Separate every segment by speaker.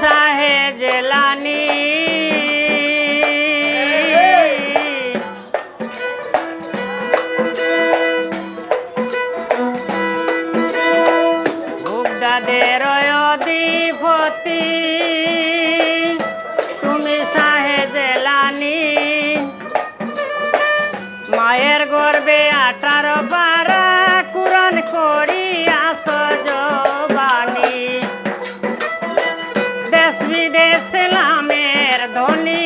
Speaker 1: শাহে জেলানি। ভুগদাদের অধিপতি। তুমি শাহে জেলানি। মায়ের গর্বে আঠারো বারা দেশ বিদেশ লামের ধনী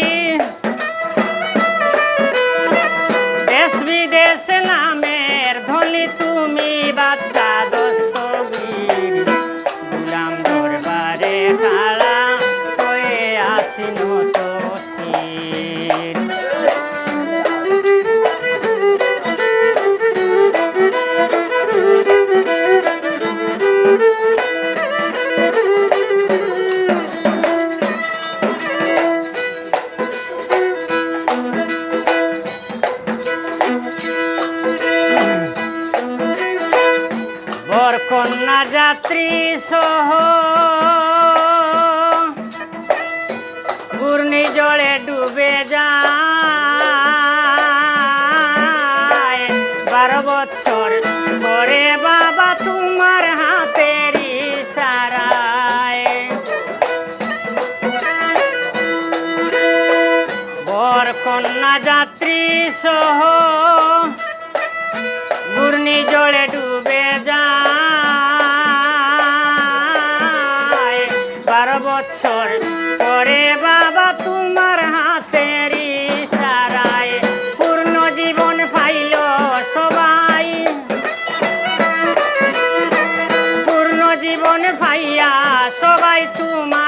Speaker 1: সহ ঘূর্ণি জলে ডুবে যায়। বারো বছর পরে বাবা তোমার হাতের ইশারায়। বরকন্যা যাত্রী সহ ঘূর্ণি জলে ডুবে যায়। বাবা তোমার হাতের পূর্ণ জীবন সবাই। পূর্ণ জীবন সবাই তোমার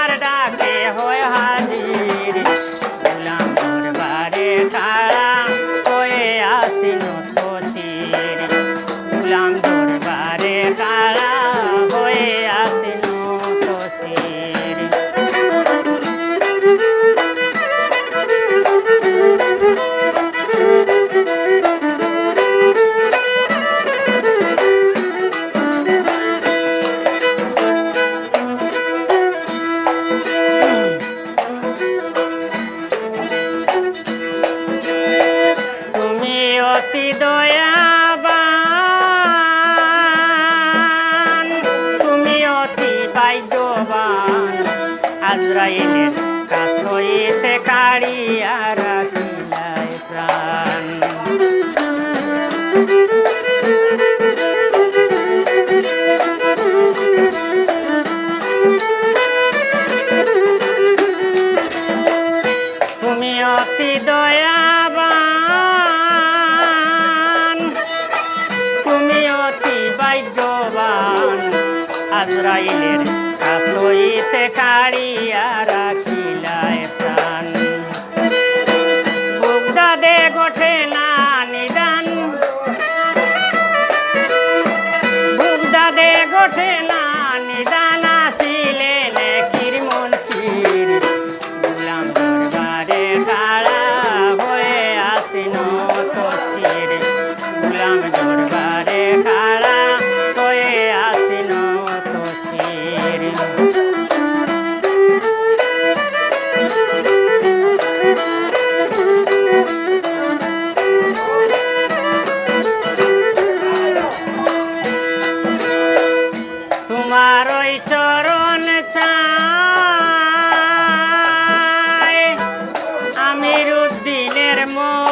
Speaker 1: আজরাইলের কাছইতে কাড়িয়া তোমার ওই চরণ চাই আমির উদ্দিনের মন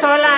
Speaker 1: sola.